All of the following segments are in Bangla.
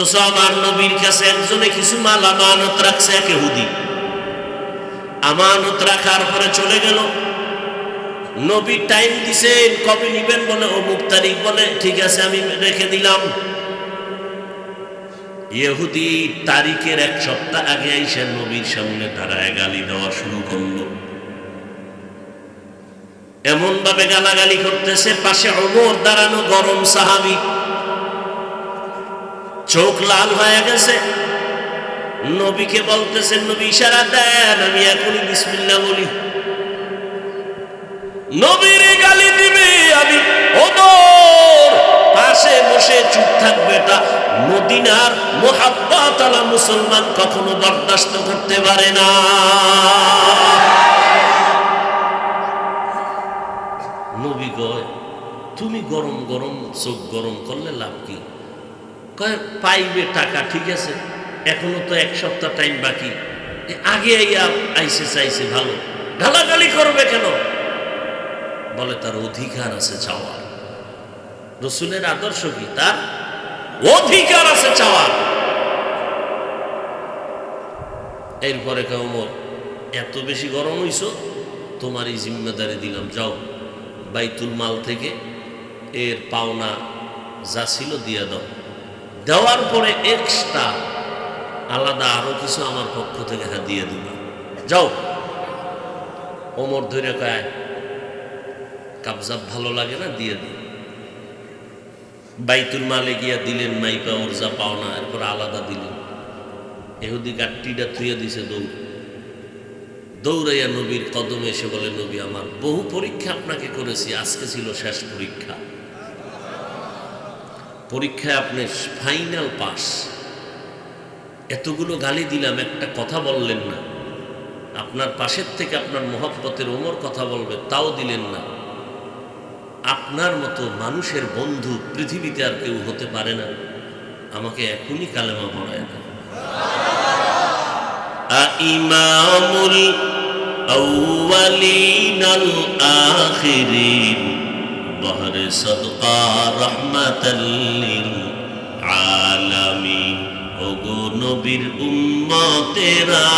অথচ আমার নবীর কাছে একজনে কিছু মাল আমানত রাখছে, এক হুদি আমানত রাখার পরে চলে গেল। নবী টাইম দিছেন, কবে নিবেন বলে? অমুক তারিখ বলে, ঠিক আছে, আমি রেখে দিলাম। ইহুদি তারিখের এক সপ্তাহ আগে আইসা নবীর সামনে দাঁড়ায়, গালি দেওয়া শুরু করল। এমন ভাবে গালাগালি করতেছে, পাশে অমর দাঁড়ানো গরম সাহাবি। চোখ লাল হয়ে গেছে। নবীকে বলতেছেন নবী ইশারা দেন, আমি এখনই বিসমিল্লা বলি। নবীর গালি দিবে, আমি ওদর পাশে বসে চুপ থাকবে এটা। মদিনার মোহাব্বাতলা মুসলমান কখনো বরদাস্ত করতে পারে না। নবী কয়, তুমি গরম গরম, চোখ গরম করলে লাভ কি? কয়, পাইবে টাকা, ঠিক আছে? এখনও তো এক সপ্তাহ টাইম বাকি। আগে আইসে চাইছে ভালো। গালাগালি করবে কেন? বলে, তার অধিকার আছে চাওয়ার। রসুলের আদর্শ কি? তার অধিকার আছে চাওয়ার। এরপরে কেমন এত বেশি গরম হইছ? তোমার এই জিম্মেদারি দিলাম, যাও। বাইতুল মাল থেকে এর পাওনা যা ছিল দিয়ে দাও। দেওয়ার পরে এক্সট্রা আলাদা আরও কিছু আমার পক্ষ থেকে হ্যাঁ দিয়ে দিবা যাও। ওমর ধরে কয়, কাবজাব ভালো লাগে না? দিয়ে দিই বাইতুল মালে গিয়া দিলেন মাইপা ওর যা পাওনা এরপর আলাদা দিলেন। এহুদি গাট্টিটা থুয়ে দিছে দৌড়। দৌড়াইয়া নবীর কদমে এসে বলে, নবী, আমার বহু পরীক্ষা আপনাকে করেছি, আজকে ছিল শেষ পরীক্ষা। পরীক্ষায় আপনি ফাইনাল পাস এতগুলো গালি দিলাম, একটা কথা বললেন না। আপনার পাশের থেকে আপনার মোহব্বতের ওমর কথা বলবে, তাও দিলেন না। আপনার মতো মানুষের বন্ধু পৃথিবীতে আর কেউ হতে পারে না। আমাকে এখনই কালেমা পড়ায় না ইমামুল আউওয়ালিনাল আখিরিন। ظهر صدقا رحمة للعالمين ওগো নবীর উম্মতেরা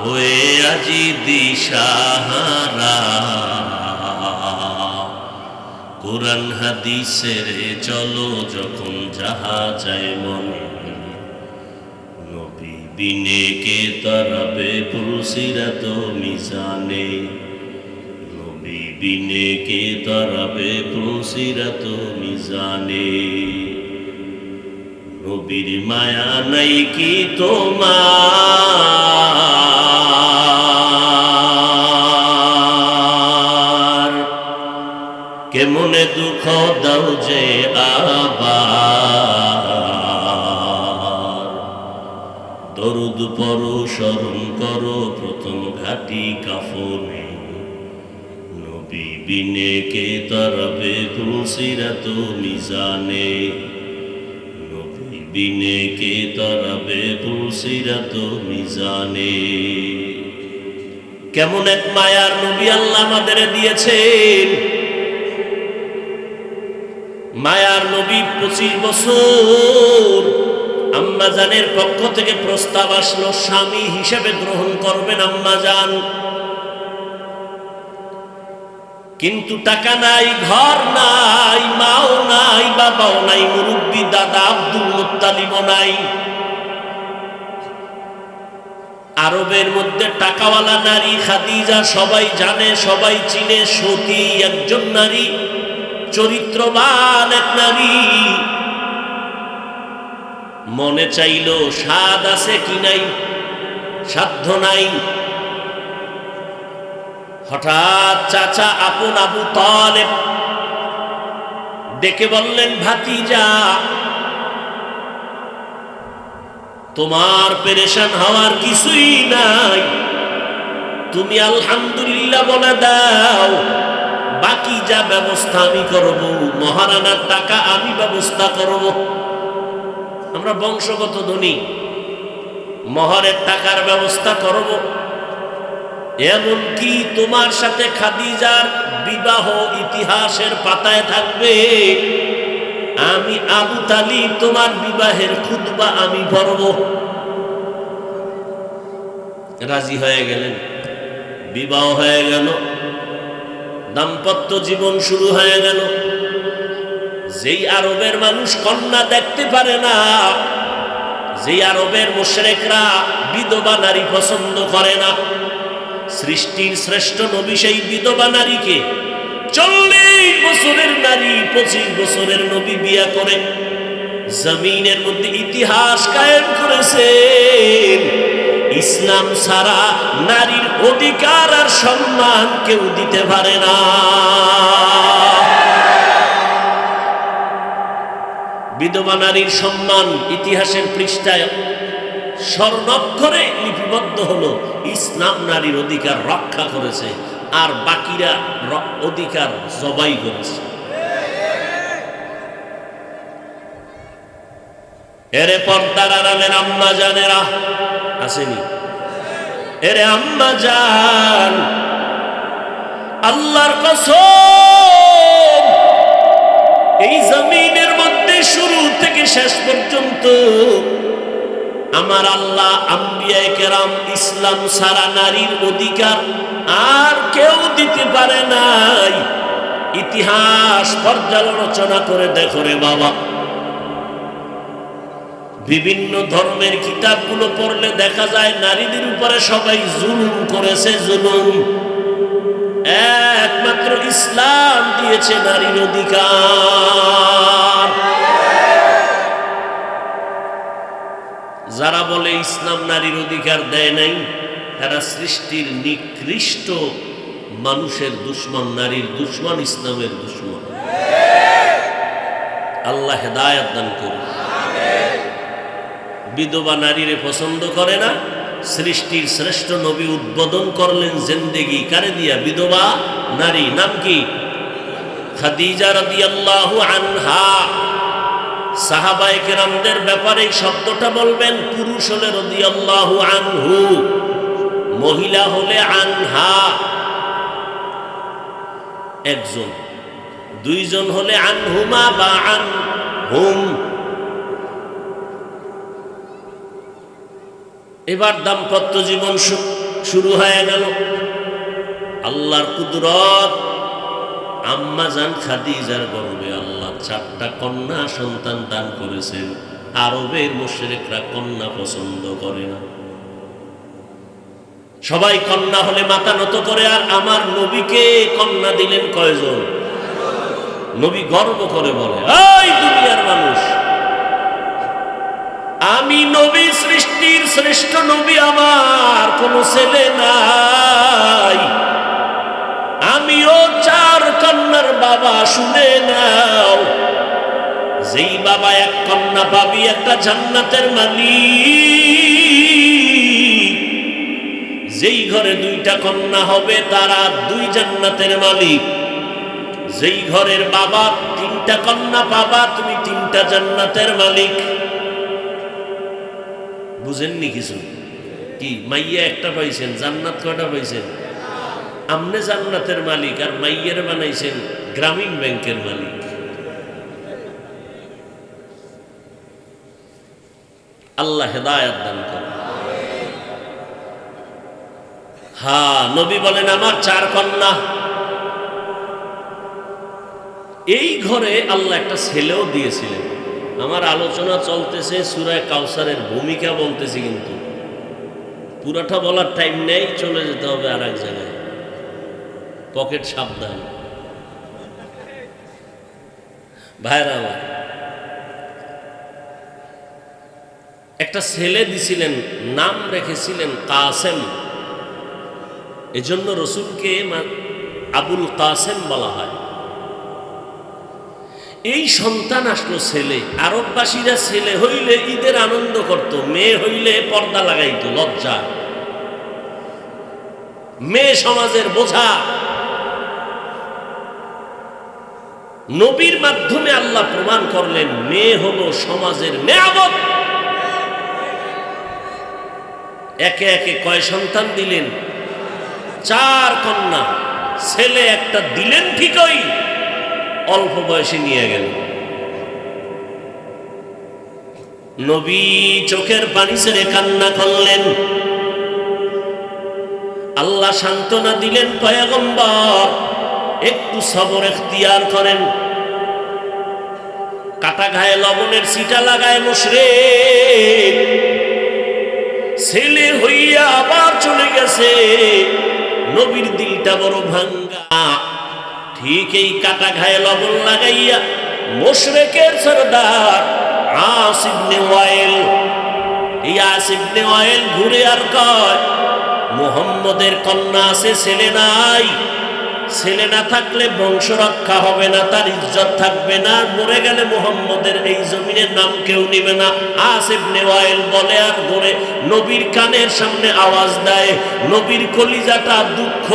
হয়ে আজি দিশাহারা কোরআন হাদিসের চলো যখন যাহা যায় মনে নবী বিনে কে তারাবে পুরুষিরাত মিজানে বিনে কে তারাবে পুরুষিরাত মিজানে? নবীর মায়া নাই কি তোমার? কেমনে দুঃখ দাও যে আবার? দরুদ পর স্মরণ করো, প্রথম ঘাটি নবী বিনে কে তরবে তুলসিরাত মিজানে? বিনে কে তরবে তুলসিরাত মিজানে? কেমন এক মায়ার নবী আল্লাহ আমাদের দিয়েছেন। মায়ার নবী পঁচিশ বছর আম্মাজানের পক্ষ থেকে প্রস্তাব আসলো, স্বামী হিসেবে গ্রহণ করবেন আম্মাজান। কিন্তু টাকা নাই, ঘর নাই, মাও নাই, বাবাও নাই, মুরব্বী দাদা আব্দুল মুত্তালিবও নাই। আরবের মধ্যে টাকাওয়ালা নারী খাদিজা সবাই জানে, সবাই চিনে, সতী একজন নারী, চরিত্রবান এক নারী। মনে চাইল স্বাদ আছে কি নাই, সাধ্য নাই। হঠাৎ চাচা আপন আবু তালেব ডেকে বললেন, ভাতিজা, তোমার পেরেশান হওয়ার কিছুই নাই। তুমি আলহামদুলিল্লাহ বলে দাও, বাকি যা ব্যবস্থা আমি করব, মহারানার টাকা আমি ব্যবস্থা করব। আমরা বংশগত ধনী, মহরের টাকার ব্যবস্থা করব। এমনকি তোমার সাথে খাদিজার বিবাহ ইতিহাসের পাতায় থাকবে। আমি আবু তালিব, তোমার বিবাহের খুতবা আমি পড়ব। রাজি হয়ে গেলেন। বিবাহ হয়ে গেল। দাম্পত্য জীবন শুরু হয়ে গেল। যেই আরবের মানুষ কন্যা দেখতে পারে না, যেই আরবের মুশরেকরা বিধবা নারী পছন্দ করে না সৃষ্টির শ্রেষ্ঠ নবী সেই বিধবা নারীকে চল্লিশ বছরের নারী, পঁচিশ বছরের নবী বিয়া করে, জমিনের মধ্যে ইতিহাস কায়েম করেছেন। ইসলাম ছাড়া নারীর অধিকার আর সম্মান কেউ দিতে পারে না। বিধবা নারীর সম্মান ইতিহাসের পৃষ্ঠায় স্বর্ণাক্ষরে লিপিবদ্ধ হলো। ইসলাম নারীর অধিকার রক্ষা করেছে আর বাকিরা অধিকার জবাই করেছে। এরে পর্দার আড়ালের আম্মা জানেরা, আসেনি? এরে আম্মা জান, আল্লাহর কসম, এই জমিনের মধ্যে শুরু থেকে শেষ পর্যন্ত আমার আল্লাহ আম্বিয়ায় কেরাম ইসলাম সারা নারীর অধিকার আর কেউ দিতে পারে নাই। ইতিহাস পর্যালোচনা করে দেখো রে বাবা। বিভিন্ন ধর্মের কিতাবগুলো পড়লে দেখা যায় নারীদের উপরে সবাই জুলুম করেছে, জুলুম। একমাত্র ইসলাম দিয়েছে নারীর অধিকার। যারা বলে ইসলাম নারীর অধিকার দেয় নাই, তারা সৃষ্টির নিকৃষ্ট মানুষের দুশ্মন, নারীর দুশ্মন, ইসলামের দুশ্মন। আল্লাহ হেদায়ত দান করুন। বিধবা নারীরে পছন্দ করে না, সৃষ্টির শ্রেষ্ঠ নবী উদ্বোধন করলেন জেন্দেগি। কারে দিয়া? বিধবা নারী। নাম কি? খাদিজা রাদিয়াল্লাহু আনহা। সাহাবায়ে কেরামদের ব্যাপারে শব্দটা বলবেন, পুরুষ হলে রাদিয়াল্লাহু আনহু, মহিলা হলে আনহা। একজন। দুইজন হলে আনহুমা বা আন হুম এবার দাম্পত্য জীবন শুরু হয়ে গেল। আল্লাহর কুদরত, আম্মা জান খাদিজার গর্বে আল্লাহ। চারটা কন্যা সন্তান দান করেছেন। আরবের মুশরিকরা কন্যা পছন্দ করে না। সবাই কন্যা হলে মাথা নত করে, আর আমার নবীকে কন্যা দিলেন কয়জন? নবী গর্ব করে বলে, এই দুনিয়ার মানুষ, আমি নবী, সৃষ্টির শ্রেষ্ঠ নবী, আমার কোন ছেলে নাই। আমিও চার কন্যার বাবা, শুনে নাও। যেই বাবা এক কন্যা পাবি, একটা জান্নাতের মালিক। যেই ঘরে দুইটা কন্যা হবে, তারা দুই জান্নাতের মালিক। যেই ঘরের বাবা তিনটা কন্যা পাবা, তুমি তিনটা জান্নাতের মালিক। বুঝেননি কিছু? কি, মাইয়া একটা পাইছেন, জান্নাত কয়টা পাইছেন? আমনে জান্নাতের মালিক আর মাইয়ের বানাইছেন গ্রামীণ ব্যাংকের মালিক। আল্লাহ হেদায়াত দান করে হ্যাঁ নবী বলেন, আমার চার কন্যা। এই ঘরে আল্লাহ একটা ছেলেও দিয়েছিলেন। আমার আলোচনা চলতেছে সুরায় কাউসারের ভূমিকা বলতেছি কিন্তু। পুরাটা বলার টাইম নেই, চলে যেতে হবে আর এক জায়গায়। পকেট সাবধান। ভাইরা একটা ছেলে দিছিলেন, নাম রেখেছিলেন কাসেম। এজন্য রসুলকে আবুল কাসেম বলা হয়। এই সন্তান আসলো ছেলে। আরববাসীরা ছেলে হইলে ঈদের আনন্দ করত, মেয়ে হইলে পর্দা লাগাইতো, লজ্জা। মেয়ে সমাজের বোঝা নবীর মাধ্যমে আল্লাহ প্রমাণ করলেন, মেয়ে হলো সমাজের মেয়ামত। একে একে কয় সন্তান দিলেন? চার কন্যা। ছেলে একটা দিলেন ঠিকই, অল্প বয়সে নিয়ে গেল। নবী চোখের পানি ছেড়ে কান্না করলেন। আল্লাহ সান্ত্বনা দিলেন, পয়গম্বর একটু সবর এখতিয়ার করেন। কাটা ঘায়ে লবণের সিটা লাগায় মুশরে। ছেলে হইয়া আবার চলে গেছে। নবীর দিলটা বড় ভাঙ্গা। ঠিক এই কাটা ঘায়ে লবণ লাগাইয়া মোশরেকের সরদার আসিবনে ওয়াইল। এই আসিবনে ওয়াইল ঘুরে আর কয়, মোহাম্মদের কন্যা আছে, ছেলে নাই। ছেলে না থাকলে বংশ রক্ষা হবে না, তার ইজ্জত থাকবে না, মরে গেলে মোহাম্মদের এই জমিনের নাম কেউ নিবে না। আসিফ নেওয়াইল বলে আর ধরে, নবীর কানের সামনে আওয়াজ দেয়, নবীর কলিজাটা দুঃখ।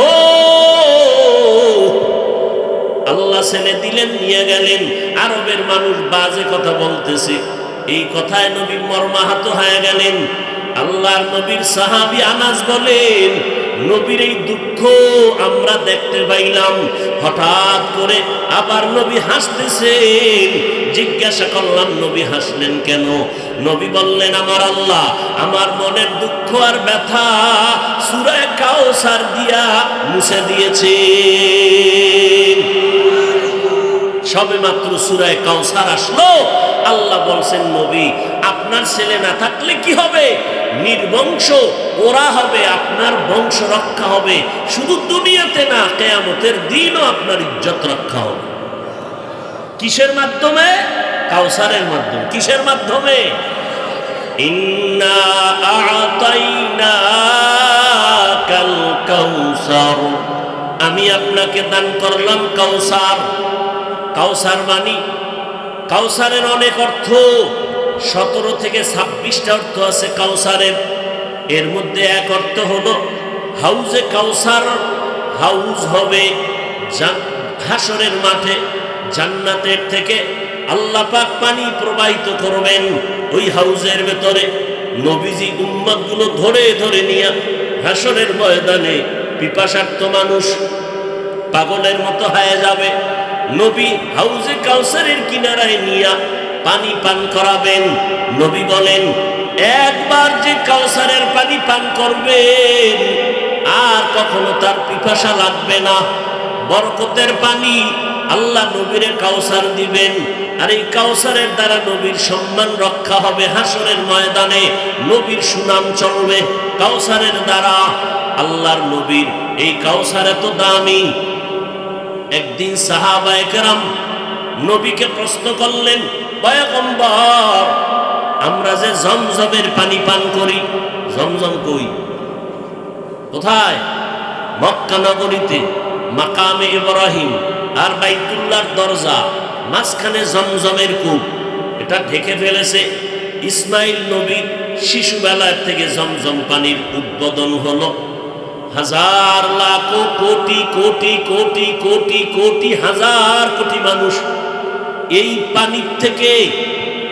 আল্লাহ ছেলে দিলেন, নিয়ে গেলেন। আরবের মানুষ বাজে কথা বলতেছে। এই কথায় নবী মর্মাহত হয়ে গেলেন। আল্লাহর নবীর সাহাবি আনাজ বলেন নবীর এই দুঃখ আমরা দেখতে পাইলাম। হঠাৎ করে আবার নবী হাসতেছেন। জিজ্ঞাসা করলাম, নবী হাসলেন কেন? নবী বললেন, আমার আল্লাহ, আমার মনের দুঃখ আর ব্যথা সুরায় কাউসার দিয়া মুছে দিয়েছে সবে মাত্র সুরায় কাউসার আসলো। আল্লাহ বলছেন, নবী, আপনার ছেলে না থাকলে কি হবে? নির্বংশ, ওরা হবে আপনার বংশ রক্ষা হবে। শুধু দুনিয়াতে না, কেয়ামতের দিনও আপনার ইজ্জত রক্ষা হবে। কিসের মাধ্যমে? কাউসারের মাধ্যমে। কিসের মাধ্যমে? আমি আপনাকে দান করলাম কাউসার। কাউসার মানি? কাউসারের অনেক অর্থ। সতেরো থেকে ছাব্বিশটা অর্থ আছে কাউসারের। এর মধ্যে এক অর্থ হলো, হাউজে কাউসার, হাউজ হবে হাসরের মাঠে, জান্নাতের থেকে আল্লাহ পাক পানি প্রবাহিত করবেন ওই হাউজের ভেতরে। নবীজি উম্মাদগুলো ধরে ধরে নিয়ে হাসরের ময়দানে পিপাসার্থ মানুষ পাগলের মতো হয়ে যাবে। নবী হাউজে কাউসারের কিনারায় নিয়া পানি পান করাবেন। নবী বলেন, একবার যে কাউসারের পানি পান করবেন, আর কখনো তার পিপাসা লাগবে না। বরকতের পানি আল্লাহ নবীরে কাউসার দিবেন। আর এই কাউসারের দ্বারা নবীর সম্মান রক্ষা হবে হাসরের ময়দানে। নবীর সুনাম চলবে কাউসারের দ্বারা। আল্লাহর নবীর এই কাউসার এত দামি। একদিন সাহাবায়ে কেরাম নবীকে প্রশ্ন করলেন পয়গম্বর আমরা যে জমজমের পানি পান করি, জমজম কই? কোথায়? মক্কা নগরীতে, মাকামে ইব্রাহিম আর বাইতুল্লাহর দরজা, মাঝখানে জমজমের কূপ। এটা ঢেকে ফেলেছে ইসমাইল নবীর শিশুবেলার থেকে জমজম পানির উদ্বোধন হলো। হাজার লাখ কোটি কোটি কোটি কোটি কোটি, হাজার কোটি মানুষ এই পানির থেকে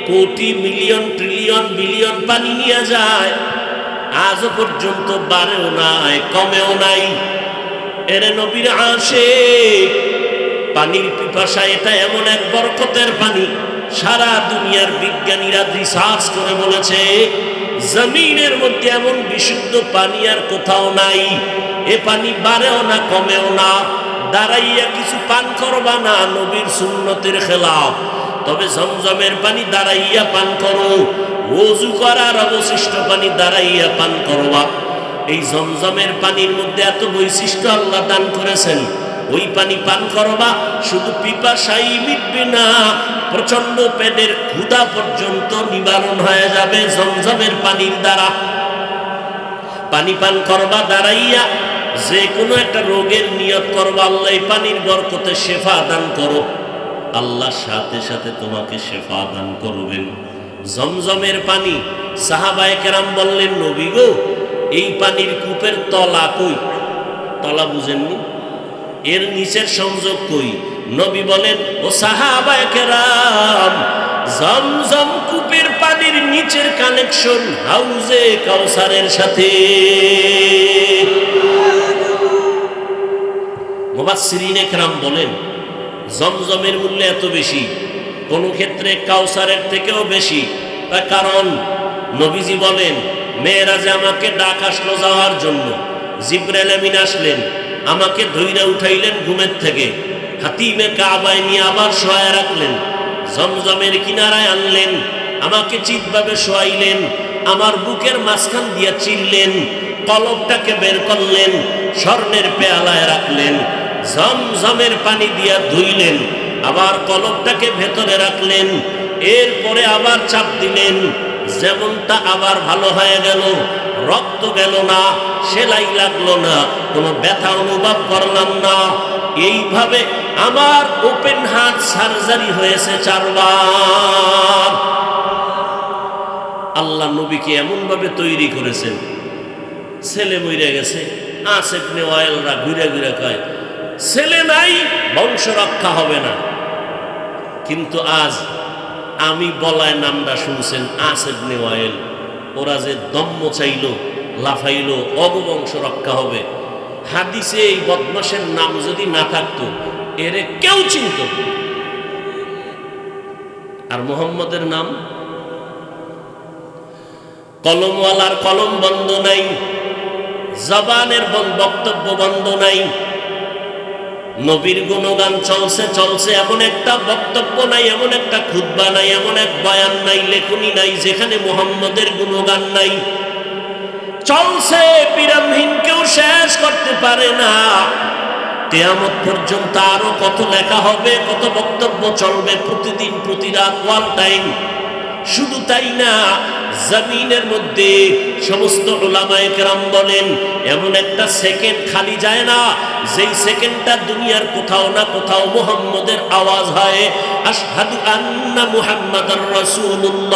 কোটি মিলিয়ন, ট্রিলিয়ন, বিলিয়ন পানি নিয়ে যায়। আজও পর্যন্ত বাড়েও নাই, কমেও নাই। এর নবীর আসে পানির পিপাসা এটা এমন এক বরকতের পানি। সারা দুনিয়ার বিজ্ঞানীরা রিসার্চ করে বলেছে, জমিনের মধ্যে এমন বিশুদ্ধ পানি আর কোথাও নাই। এ পানি বাড়েও না, কমেও না। দাঁড়াইয়া কিছু পান করবা না, নবীর সুন্নতের খেলাফ। তবে জমজমের পানি দাঁড়াইয়া পান করো। ওজু করার অবশিষ্ট পানি দাঁড়াইয়া পান করবা। এই জমজমের পানির মধ্যে এত বৈশিষ্ট্য আল্লাহ দান করেছেন, ওই পানি পান করবা, শুধু পিপাসাই মিটবে না প্রচণ্ড পেটের ক্ষুধা পর্যন্ত নিবারণ হয়ে যাবে জমজমের পানির দ্বারা। পানি পান করবা, দাঁড়াইয়া যে কোনো একটা রোগের নিয়ত করবা আল্লাহ পানির বরকতে শেফা দান করো। আল্লাহ সাথে সাথে তোমাকে শেফা দান করবেন। জমজমের পানি, সাহাবায়ে কেরাম বললেন, নবী গো, এই পানির কূপের তলা কই? তলা বুঝেননি? এর নিচের সংযোগ কই? নবী বলেন, ও সাহাবায়ে কেরাম, জমজম কূপের পানির নিচের কানেকশন হাউজে কাউসারের সাথে। মুবাসসিরিন একরাম বলেন, জমজমের মূল্য এত বেশি, কোন ক্ষেত্রে কাউসারের থেকেও বেশি। তার কারণ, নবীজি বলেন মেয়েরা যে আমাকে ডাক আসলো যাওয়ার জন্য। জিব্রাইল আমিন আসলেন, আমাকে ধৈরা উঠাইলেন ঘুমের থেকে। হাতিমে কাবায় নিয়ে আবার শোয়ায় রাখলেন। জমজমের কিনারায় আনলেন, আমাকে চিৎভাবে শোয়াইলেন, আমার বুকের মাঝখান দিয়া চিনলেন কলবটাকে বের করলেন, স্বর্ণের পেয়ালায় রাখলেন। জমজমের পানি দিয়া ধুইলেন, আবার কলবটাকে ভেতরে রাখলেন, এরপরে আবার চাপ দিলেন, যেমনটা আবার ভালো হয়ে গেল, রক্ত গেল না, সেলাই লাগল না, কোনো ব্যথা অনুভব করলাম না। এইভাবে আমার ওপেন হার্ট সার্জারি হয়েছে চারবার। আল্লাহ নবীকে এমনভাবে তৈরি করেছেন, ছেলে মইরে গেছে আসেপনে অয়েলরা ঘুরে ঘুরে কয় ছেলে নাই, বংশ রক্ষা হবে না। কিন্তু আজ আমি বলায় নামটা শুনছেন আসেবনে অয়েল ওরা যে দম্ম চাইল লাফাইল, অগবংশ রক্ষা হবে। হাদিসে এই বদমাসের নাম যদি না থাকতো, এরে কেউ চিনত আর মোহাম্মদের নাম? কলমওয়ালার কলম বন্ধ নাই, জবানের বন- বক্তব্য বন্ধ নাই। নবীর গুণগান চলছে চলছে, এমন একটা বক্তব্য নাই, এমন একটা খুদ্া নাই, এমন এক বয়ান নাই, লেখনি নাই, যেখানে মোহাম্মদের গুণগান নাই। চলছে বিরামহীন কেউ শেষ করতে পারে না। তেয়ামত পর্যন্ত আরও কত লেখা হবে, কত বক্তব্য চলবে প্রতিদিন, প্রতি রাত ওয়াল টাইম শুধু তাই না, জমিনের মধ্যে সমস্ত ওলামায় কেরাম বলেন, এমন একটা সেকেন্ড খালি যায় না, যেই সেকেন্ডটা দুনিয়ার কোথাও না কোথাও মোহাম্মদের আওয়াজ হয়, আশহাদু আন্না মুহাম্মাদার রাসূলুল্লাহ।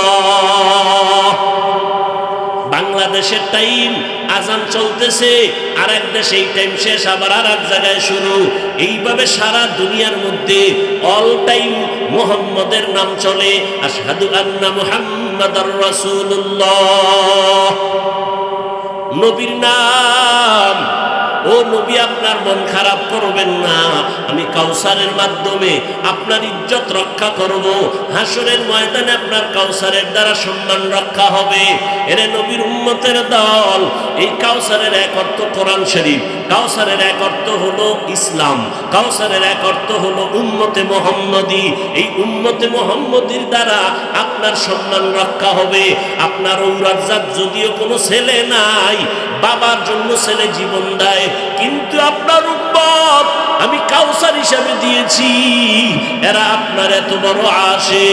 বাংলাদেশের টাইম আজান চলতেছে আর এক দেশে এই টাইম শেষ, আবার আর এক জায়গায় শুরু। এইভাবে সারা দুনিয়ার মধ্যে অল টাইম মোহাম্মদের নাম চলে, আশহাদু আন্না মুহাম্মাদার রাসূলুল্লাহ। নবীর নাম ও নবী, আপনার মন খারাপ করবেন না। আমি কাউসারের মাধ্যমে আপনার ইজ্জত রক্ষা করব। হাসরের ময়দানে আপনার কাউসারের দ্বারা সম্মান রক্ষা হবে। এরে নবীর উম্মতের দল, এই কাউসারের এক অর্থ কোরআন শরীফ। কাউসারের এক অর্থ হলো ইসলাম, কাউসারের এক অর্থ হলো উম্মতে মোহাম্মদী। এই উম্মতে মোহাম্মদীর দ্বারা আপনার সম্মান রক্ষা হবে। আপনার ঔরাজাত যদিও কোনো ছেলে নাই, বাবার জন্য ছেলে জীবন দেয়, কিন্তু আপনার উম্মত আমি কাউসার হিসাবে দিয়েছি। এরা আপনার এত বড় আসে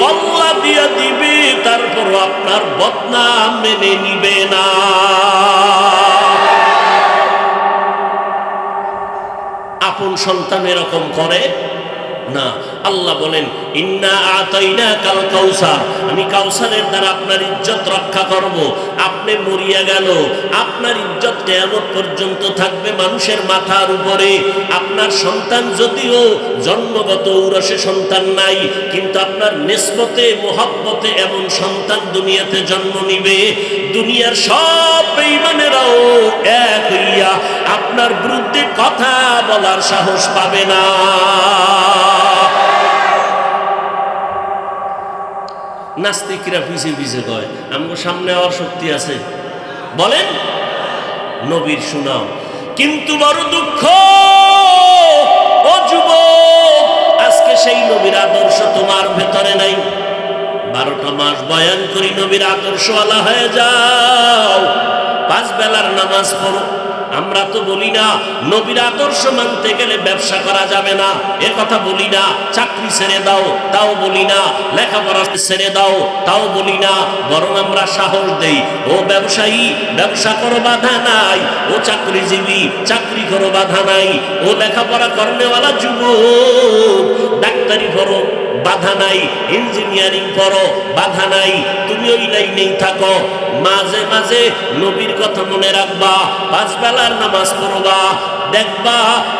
কল্লা দিয়া দিবে তারপর আপনার বদনাম মেনে নিবে না। আপন সন্তান এরকম করে? না। আল্লাহ বলেন, ইন্না আতাইনা কাল কাউসার। আমি কাউসারের দ্বারা আপনার ইজ্জত রক্ষা করব। আপনি মরিয়া গেল। আপনার ইজ্জত কেমন পর্যন্ত থাকবে মানুষের মাথার উপরে। আপনার সন্তান যদিও জন্মগত ঔরসে সন্তান নাই, কিন্তু আপনার নেসমতে মোহাব্বতে এমন সন্তান দুনিয়াতে জন্ম নিবে। দুনিয়ার সব বেঈমানেরাও এক হইয়া আপনার বিরুদ্ধে কথা বলার সাহস পাবে না। নাস্তিকরা পিছে পিছে কয় আমার সামনে আওয়ার শক্তি আছে। বলেন, নবীর সুনাম। কিন্তু বড় দুঃখ, ও যুবক, আজকে সেই নবীর আদর্শ তোমার ভেতরে নাই। বারোটা মাস বয়ান করি, নবীর আদর্শওয়ালা হয়ে যাও। পাঁচ বেলার নামাজ পড়ো। আমরা তো বলি না, নবীর আদর্শ মানতে গেলে ব্যবসা করা যাবে না। এ কথা বলি না, চাকরি ছেড়ে দাও, তাও বলি না, লেখাপড়া ছেড়ে দাও, তাও বলি না, বরং আমরা সাহস দেই। ও ব্যবসায়ী, ব্যবসা করো, বাধা নাই। ও চাকরিজীবী, চাকরি করো, বাধা নাই। ও লেখাপড়া করনেওয়ালা যুবক, ডাক্তারি করো, বাধা নাই। ইঞ্জিনিয়ারিং করো বাধা নাই। তুমি ওই লাইনেই থাকো। মাঝে মাঝে নবীর কথা মনে রাখবা। পাঁচ বেলা বেলার নামাজ পড়বা, দেখবা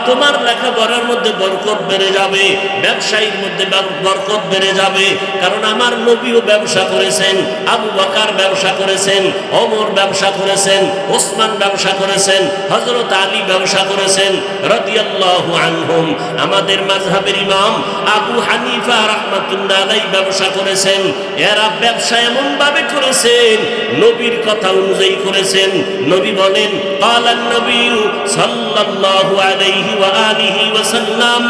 তোমার লেখাপড়ার মধ্যে বরকত বেড়ে যাবে, ব্যবসায়ীর মধ্যে বরকত বেড়ে যাবে। কারণ আমার নবীও ব্যবসা করেছেন, আবু বাকার ব্যবসা করেছেন অমর ব্যবসা করেছেন, ওসমান ব্যবসা করেছেন হজরত আলী ব্যবসা করেছেন, রাদিয়াল্লাহু আনহুম। আমাদের মাযহাবের ইমাম আবু হানিফা রাহমাতুল্লাহ আলাই ব্যবসা করেছেন, এরা ব্যবসা এমন ভাবে করেছেন, নবীর কথা অনুযায়ী করেছেন। নবী বলেন নবী সাল্লাল্লাহু আলাইহি ওয়া আলিহি ওয়া সাল্লাম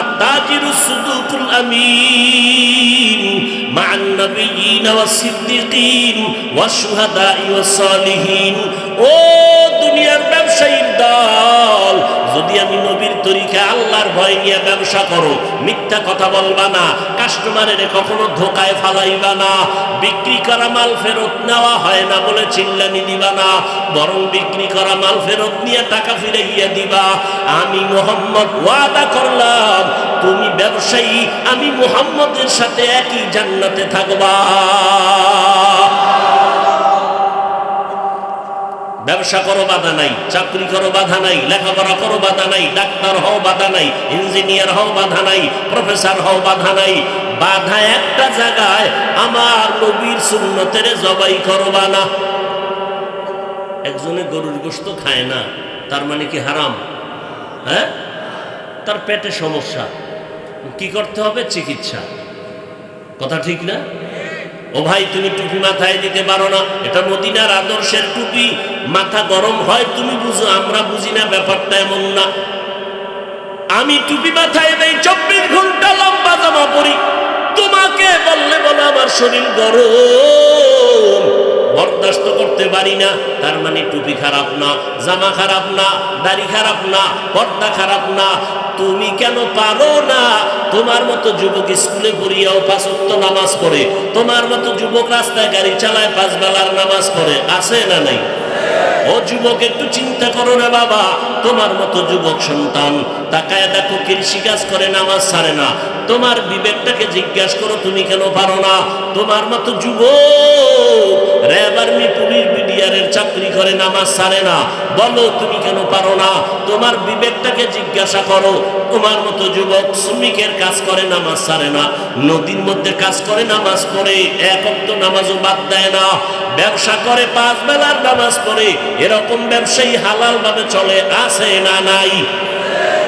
আত-তাজিরু সুদুকুল আমিন مع النبيين والصديقين والشهداء والصالحين ও দুনিয়ার ব্যবসায়ীর দল যদি আমি নবীর তরিকা আল্লাহর ভয় নিয়ে ব্যবসা করো। মিথ্যা কথা বলবা না। কাস্টমারের কখনো ধোকায় ফালাইবা না। বিক্রি করা মাল ফেরত নেওয়া হয় না বলে চিল্লানি দিবা না। বরং বিক্রি করা মাল ফেরত নিয়ে টাকা ফিরে গিয়ে দিবা। আমি মোহাম্মদ ওয়াদা করলাম, তুমি ব্যবসায়ী, আমি মোহাম্মদের সাথে একই জান্নাতে থাকবা। ব্যবসা করো, বাধা নাই। চাকরি করো, বাধা নাই। লেখাপড়া করো, বাধা নাই। ডাক্তার হও, বাধা নাই। ইঞ্জিনিয়ার হও, বাধা নাই। প্রফেসর হও, বাধা নাই। বাধা একটা জায়গায় আমার নবীর সুন্নতের জবাই করবা না একজনে গরুর গোস্ত খায় না, তার মানে কি হারাম? হ্যাঁ? তার পেটে সমস্যা। কি করতে হবে? চিকিৎসা। কথা ঠিক না? ও ভাই, তুমি টুপি মাথায় দিতে পারো না। এটা মদিনার আদর্শের টুপি। মাথা গরম হয়, তুমি বুঝো, আমরা বুঝি না, ব্যাপারটা এমন না। আমি টুপি মাথায় নেই, চব্বিশ ঘণ্টা লম্বা জামা পরি। তোমাকে বললে বলো, আমার শরীর গরম। বরদাস্ত করতে পারি না, তার মানে টুপি খারাপ না, জামা খারাপ না, দাড়ি খারাপ না, পর্দা খারাপ না। তুমি কেন পারো না? তোমার মতো যুবক স্কুলে পড়িয়াও পাঁচ ওয়াক্ত নামাজ পড়ে, তোমার মতো যুবক রাস্তায় গাড়ি চালায় পাঁচ বেলার নামাজ পড়ে, আছে না নাই? ও যুবক একটু চিন্তা করো না বাবা তোমার মতো যুবক সন্তান তাকায় দেখো কৃষি কাজ করে নামাজ ছাড়ে না। তোমার বিবেকটাকে জিজ্ঞাসা করো, তুমি কেন পারো না? তোমার মতো বিডিআরের চাকরি করে নামাজ ছাড়ে না। বলো, তুমি কেন পারো না? তোমার বিবেকটাকে জিজ্ঞাসা করো, তোমার মতো যুবক শ্রমিকের কাজ করে নামাজ ছাড়ে না। নদীর মধ্যে কাজ করে নামাজ পড়ে, এক অক্ত নামাজও বাদ দেয় না। ব্যবসা করে পাঁচ বেলার নামাজ পড়ে, এরকম ব্যবসায়ী হালাল ভাবে চলে, আছে না নাই?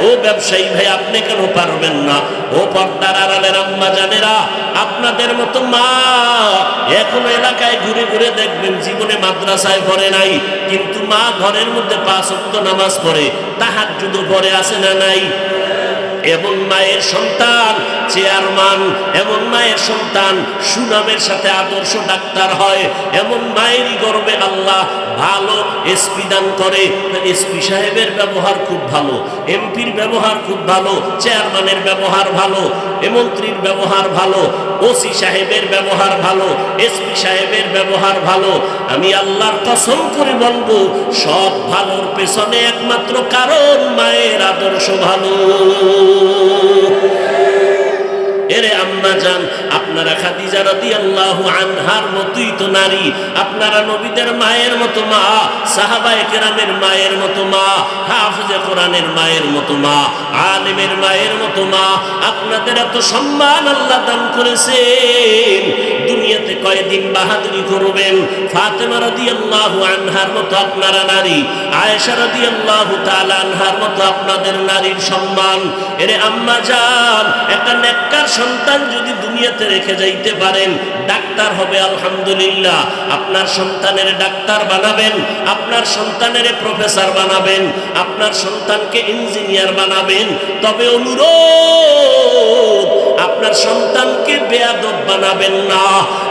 ও ব্যবসায়ী ভাই, আপনি কেন পারবেন না? ও পর্দার আড়ালের আম্মা জানেরা, আপনাদের মতো মা এখন এলাকায় ঘুরে ঘুরে দেখবেন, জীবনে মাদ্রাসায় পড়ে নাই, কিন্তু মা ঘরের মধ্যে পাঁচ নামাজ পড়ে তাহার যুদ্ধ পড়ে আসে না নাই? এমন মায়ের সন্তান, চেয়ারম্যান, এমন মায়ের সন্তান, সুনামের সাথে আদর্শ ডাক্তার হয়, এমন মায়েরই গর্বে আল্লাহ ভালো এসপি দান করে। এসপি সাহেবের ব্যবহার খুব ভালো এমপির ব্যবহার খুব ভালো, চেয়ারম্যানের ব্যবহার ভালো মন্ত্রীর ব্যবহার ভালো ওসি সাহেবের ব্যবহার ভালো এসপি সাহেবের ব্যবহার ভালো আমি আল্লাহর কসম করে বলব সব ভালোর পেছনে একমাত্র কারণ মায়ের আদর্শ ভালো। এরে আম্মা যান আপনারা খাদিজা রাদিয়াল্লাহু আনহার মতোই তো নারী। আপনারা নবীদের মায়ের মতো মা, সাহাবায়ে কেরামের মায়ের মতো মা, হাফেজে কোরআনের মায়ের মতো মা, আলেমের মায়ের মতো মা। আপনাদের এত সম্মান আল্লাহ দান করেছেন। দুনিয়াতে কয়দিন বাহাদুরি করবেন? ফাতেমা রাদিয়াল্লাহু আনহার মতো আপনারা নারী, আয়েশা রাদিয়াল্লাহু তাআলা আনহার মতো আপনাদের নারীর সম্মান। এরে আম্মা যান একটা নেককার সন্তান যদি দুনিয়াতে রেখে যাইতে পারেন, ডাক্তার হবে আলহামদুলিল্লাহ। আপনার সন্তানের ডাক্তার বানাবেন, আপনার সন্তানের প্রফেসর বানাবেন, আপনার সন্তানকে ইঞ্জিনিয়ার বানাবেন। তবে অনুরোধ, আপনার সন্তানকে বেয়াদব বানাবেন না।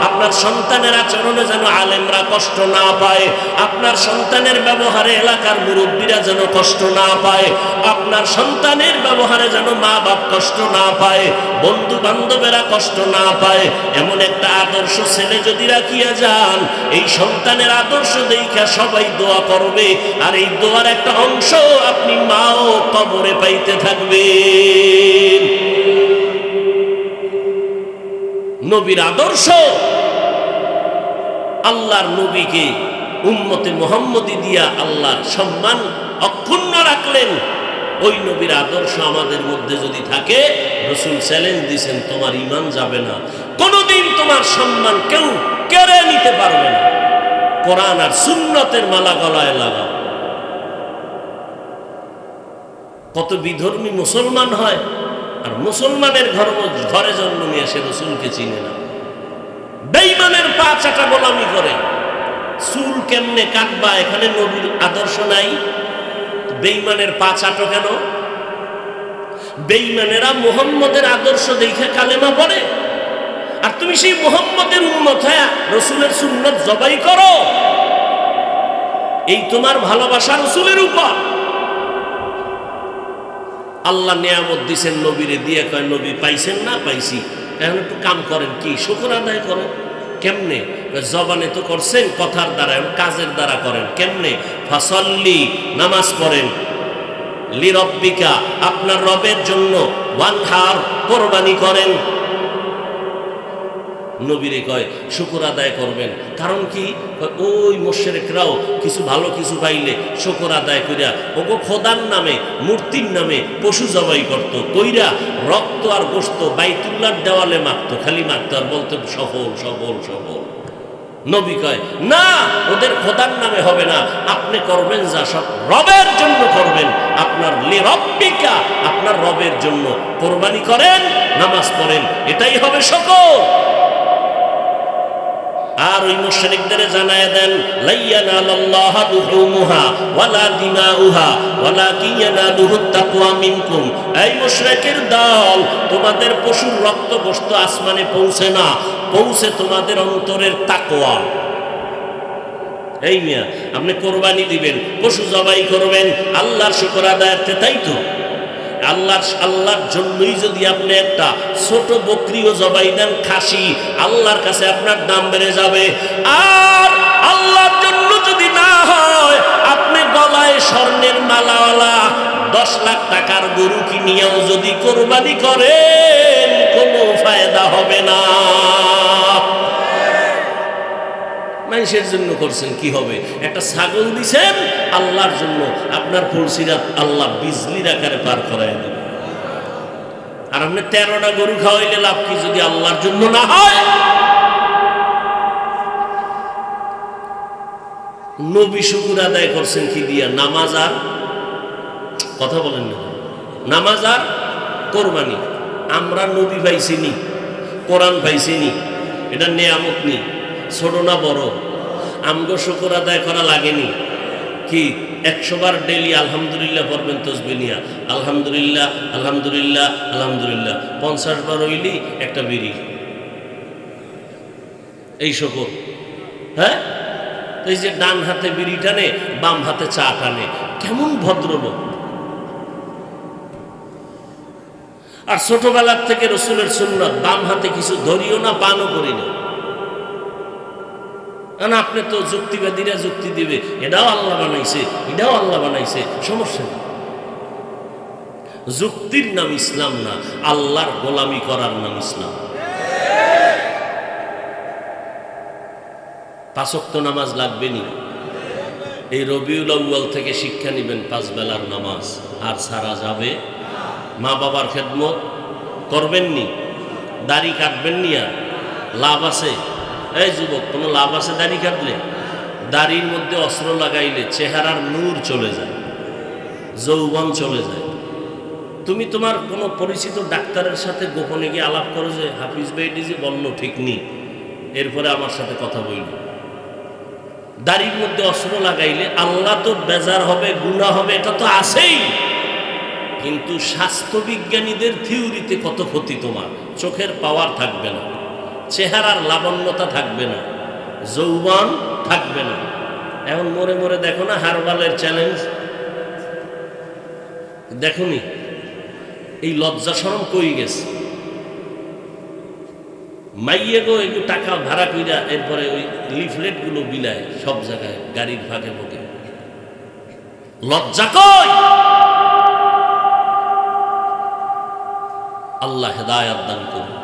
আপনার সন্তানের আচরণে যেন আলেমরা কষ্ট না পায়, আপনার সন্তানের ব্যবহারে এলাকার মুরব্বীরা যেন কষ্ট না পায়, আপনার সন্তানের ব্যবহারে যেন মা বাপ কষ্ট না পায় বন্ধু বান্ধবেরা কষ্ট না পায়, এমন একটা আদর্শ ছেলে যদি রাখিয়া যান, এই সন্তানের আদর্শ দেখা সবাই দোয়া করবে, আর এই দোয়ার একটা অংশ আপনি মাও কবরে পাইতে থাকবেন। নবীর আদর্শ। আল্লাহর নবীকে উম্মতে মোহাম্মদী দিয়া আল্লাহর সম্মান অক্ষুণ্ণ রাখলেন। ওই নবীর আদর্শ আমাদের মধ্যে যদি থাকে, রসুল চ্যালেঞ্জ দিছেন, তোমার ইমান যাবে না। কোনোদিন তোমার সম্মান কেউ কেড়ে নিতে পারবে না। কোরআন আর সুন্নতের মালা গলায় লাগাও। কত বিধর্মী মুসলমান হয়। আর মুসলমানের ঘর ঘরে জন্ম নিয়ে সে রসুলকে চিনে না। বেইমানের পা চাটা গোলামি করে। চুল কেমনে কাটবা, এখানে নবীর আদর্শ নাই। বেইমানের পা চাটো কেন? বেইমানেরা মোহাম্মদের আদর্শ দেখে কালেমা পড়ে। আর তুমি সেই মোহাম্মদের উন্মত হ্যাঁ রসুলের সুন্নত জবাই করো। এই তোমার ভালোবাসা রসুলের উপর। আল্লাহ নিয়ামত দিছেন নবীরে দিয়ে কয়, নবী, পাইছেন না? পাইছি। এখন একটু কাম করেন কি? শুকর আদায় করেন। কেমনে? জবানে তো করছেন, কথার দ্বারা কাজের দ্বারা করেন। কেমনে? ফাসল্লি, নামাজ পড়েন। লিরব্বিকা, আপনার রবের জন্য ওয়ানহার কোরবানি করেন। নবীরে কয়, শুকুর আদায় করবেন। কারণ কি? ওই মোশেরেকরাও কিছু ভালো কিছু পাইলে শুকুর আদায় কইরা ওগো খোদার নামে, মূর্তির নামে পশু জবাই করত, কইরা রক্ত আর গোস্ত বাইতুল্লার দেওয়ালে মারতো খালি মারতো আর বলতো, সফল সফল সফল। নবী কয়, না, ওদের খোদার নামে হবে না। আপনি করবেন যা সব রবের জন্য করবেন। আপনার লিরব্বিকা আপনার রবের জন্য কোরবানি করেন, নামাজ পড়েন, এটাই হবে সকল আর ওই মুশরিকদের জানায় দেন, লাইয়ানা আল্লাহ দুহুমুহা ওয়ালা দিমাউহা ওয়ালা কিয়ানালুহু তাকওয়া মিনকুম। এই মুশরিকের দল, তোমাদের পশুর রক্ত গোশত আসমানে পৌঁছে না, পৌঁছে তোমাদের অন্তরের তাকওয়া। এই মিয়া, আপনি কোরবানি দিবেন, পশু জবাই করবেন, আল্লাহর শুকর আদায়ার্থে তাই তো? আল্লাহর আল্লাহর জন্যই যদি আপনি একটা ছোট বকরিও জবাই দেন, খাসি, আল্লাহর কাছে আপনার দাম বেড়ে যাবে। আর আল্লাহর জন্য যদি না হয়, আপনি গলায় স্বর্ণের মালাওয়ালা, দশ লাখ টাকার গরু কিনিয়েও যদি কোরবানি করেন, কোনো ফায়দা হবে না। মানুষের জন্য করছেন, কি হবে? একটা ছাগল দিছেন, আল্লাহর জন্য। আপনার ফুলসিরাত আল্লাহ বিজলির আকারে পার করাই দেবে। আর আপনি তেরোটা গরু খাওয়াইলে লাভ কি যদি আল্লাহর জন্য না হয়? নবী শুকুর আদায় করছেন কি দিয়া? নামাজ আর কথা বলেন না। নামাজ আর কোরবানি। আমরা নবী পাইছিনি কোরআন পাইছিনি এটা নেয়ামত নি। ছোট না বড়? আমগো শুকুর আদায় করা লাগেনি। কি? একশো বার ডেলি আলহামদুলিল্লাহ পড়বেন তসবিনিয়া আলহামদুলিল্লাহ আলহামদুলিল্লাহ আলহামদুলিল্লাহ। পঞ্চাশ বার হইলি একটা বিড়ি। এই শকর। হ্যাঁ? এই যে ডান হাতে বিড়ি টানে, বাম হাতে চা টানে। কেমন ভদ্রলোক। আর ছোটবেলার থেকে রসুলের সুন্নত, বাম হাতে কিছু ধরিও না, পানও করি না। কারণ আপনি তো যুক্তিবাদীরা যুক্তি দিবে। এটাও আল্লাহ বানাইছে, এটাও আল্লাহ বানাইছে, সমস্যা নেই। যুক্তির নাম ইসলাম না, আল্লাহর গোলামি করার নাম ইসলাম। পাঁচক্ত নামাজ লাগবে নি এই রবিউল আউ্য়াল থেকে শিক্ষা নেবেন পাঁচ বেলার নামাজ। আর সারা যাবে? মা বাবার খেদমত করবেননি? দাড়ি কাটবেননি আর? লাভ আছে? এই যুবক, কোনো লাভ আছে দাড়ি কাটলে? দাড়ির মধ্যে অস্ত্র লাগাইলে চেহারার নূর চলে যায়, যৌবন চলে যায়। তুমি তোমার কোনো পরিচিত ডাক্তারের সাথে গোপনে গিয়ে আলাপ করো যে, হাফিজ ভাইটি যে বলল ঠিক নেই এরপরে আমার সাথে কথা বলল। দাড়ির মধ্যে অস্ত্র লাগাইলে আল্লাহ তো বেজার হবে গুণা হবে, এটা তো আছেই। কিন্তু স্বাস্থ্যবিজ্ঞানীদের থিওরিতে কত ক্ষতি তোমার? চোখের পাওয়ার থাকবে না। চেহারার লাবণ্যতা থাকবে না, যৌবন থাকবে না। এখন মরে মরে দেখো না হারবালের চ্যালেঞ্জ দেখুনি এই লজ্জা সরম কই গেছে? মাইয়ে গো, একটু টাকা ভাড়া কইরা এরপরে ওই লিফলেটগুলো বিলায় সব জায়গায়, গাড়ির ফাঁকে ফাঁকে। লজ্জা কই? আল্লাহ হেদায়াত দান করুন